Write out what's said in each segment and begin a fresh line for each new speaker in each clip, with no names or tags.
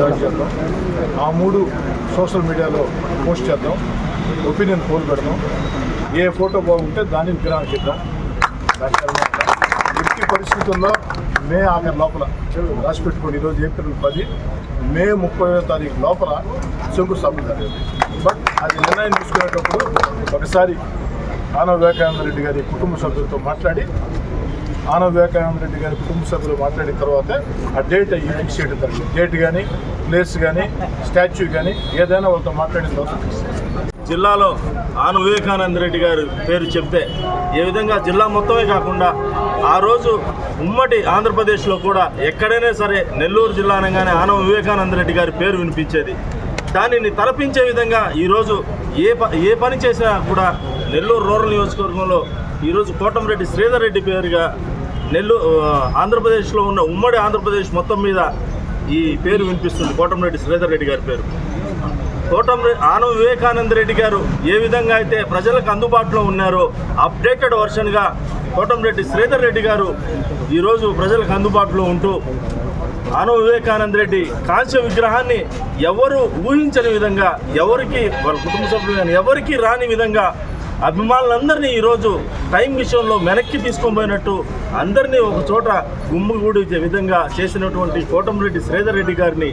దాడి చేద్దాం ఆ మూడు సోషల్ మీడియాలో పోస్ట్ చేద్దాం. ఒపీనియన్ పోల్ పెడదాం. ఏ ఫోటో బాగుంటే దాన్ని విగ్రహానికి ఇద్దాం దాని ఎట్టి పరిస్థితుల్లో మే ఆఖరి లోపల రాసి పెట్టుకోండి ఈరోజు ఏప్రిల్ పది మే ముప్పై తారీఖు లోపల శంకుస్థాపన జరిగింది. బట్ అది నిర్ణయం తీసుకునేటప్పుడు ఒకసారి ఆనవ వివేకానంద రెడ్డి గారి కుటుంబ సభ్యులతో మాట్లాడి ఆనవ వివేకానంద రెడ్డి గారి కుటుంబ సభ్యులు మాట్లాడిన తర్వాత ఆ డేట్ అయ్యి ఫిక్స్ చేయడం జరిగింది? డేట్ కానీ ప్లేస్ కానీ స్టాచ్యూ కానీ ఏదైనా వాళ్ళతో మాట్లాడిన తర్వాత
జిల్లాలో ఆన వివేకానంద రెడ్డి గారు పేరు చెప్తే ఏ విధంగా జిల్లా మొత్తమే కాకుండా ఆ రోజు ఉమ్మడి ఆంధ్రప్రదేశ్లో కూడా ఎక్కడైనా సరే నెల్లూరు జిల్లా అనగానే ఆనవ వివేకానంద రెడ్డి గారి పేరు వినిపించేది. దానిని తలపించే విధంగా ఈరోజు ఏ ప ఏ పని చేసినా కూడా నెల్లూరు రూరల్ నియోజకవర్గంలో ఈరోజు కోటంరెడ్డి శ్రీధర్ రెడ్డి పేరుగా నెల్లూరు ఆంధ్రప్రదేశ్లో ఉన్న ఉమ్మడి ఆంధ్రప్రదేశ్ మొత్తం మీద ఈ పేరు వినిపిస్తుంది. కోటంరెడ్డి శ్రీధర్ రెడ్డి గారి పేరు. కోటం ఆనవ వివేకానంద రెడ్డి గారు ఏ విధంగా అయితే ప్రజలకు అందుబాటులో ఉన్నారో అప్డేటెడ్ వర్షన్గా కోటంరెడ్డి శ్రీధర్ రెడ్డి గారు ఈరోజు ప్రజలకు అందుబాటులో ఉంటూ ఆనవ వివేకానంద రెడ్డి కాంస్య విగ్రహాన్ని ఎవరు ఊహించని విధంగా ఎవరికి వాళ్ళ కుటుంబ సభ్యులు కానీ ఎవరికి రాని విధంగా అభిమానులందరినీ ఈరోజు టైం విషయంలో వెనక్కి తీసుకొని పోయినట్టు అందరినీ ఒక చోట గుమ్మిగూడే విధంగా చేసినటువంటి కోటంరెడ్డి శ్రీధర్ రెడ్డి గారిని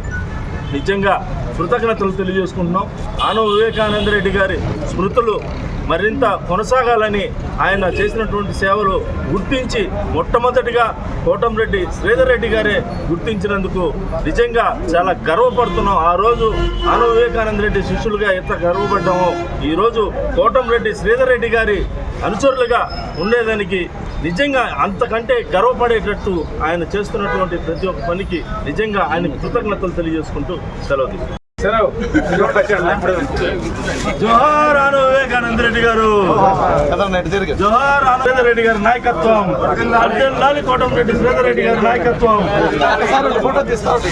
నిజంగా కృతజ్ఞతలు తెలియజేసుకుంటున్నాం. ఆనవ వివేకానంద రెడ్డి గారి స్మృతులు మరింత కొనసాగాలని ఆయన చేసినటువంటి సేవలు గుర్తించి మొట్టమొదటిగా కోటంరెడ్డి శ్రీధర్ రెడ్డి గారే గుర్తించినందుకు నిజంగా చాలా గర్వపడుతున్నాం. ఆ రోజు ఆనవ వివేకానంద రెడ్డి శిష్యులుగా ఎంత గర్వపడ్డామో ఈరోజు కోటంరెడ్డి శ్రీధర్ రెడ్డి గారి అనుచరులుగా ఉండేదానికి నిజంగా అంతకంటే గర్వపడేటట్టు ఆయన చేస్తున్నటువంటి ప్రతి ఒక్క పనికి నిజంగా ఆయన కృతజ్ఞతలు తెలియజేసుకుంటూ
సెలవు
జోహార్ ఆను వివేకానంద రెడ్డి గారు జోహార్ ఆనంద రెడ్డి గారి నాయకత్వం. అర్జున్ లాలి కోటం రెడ్డి శ్రీధర్ రెడ్డి గారి నాయకత్వం.
ఫోటో తీసుకోండి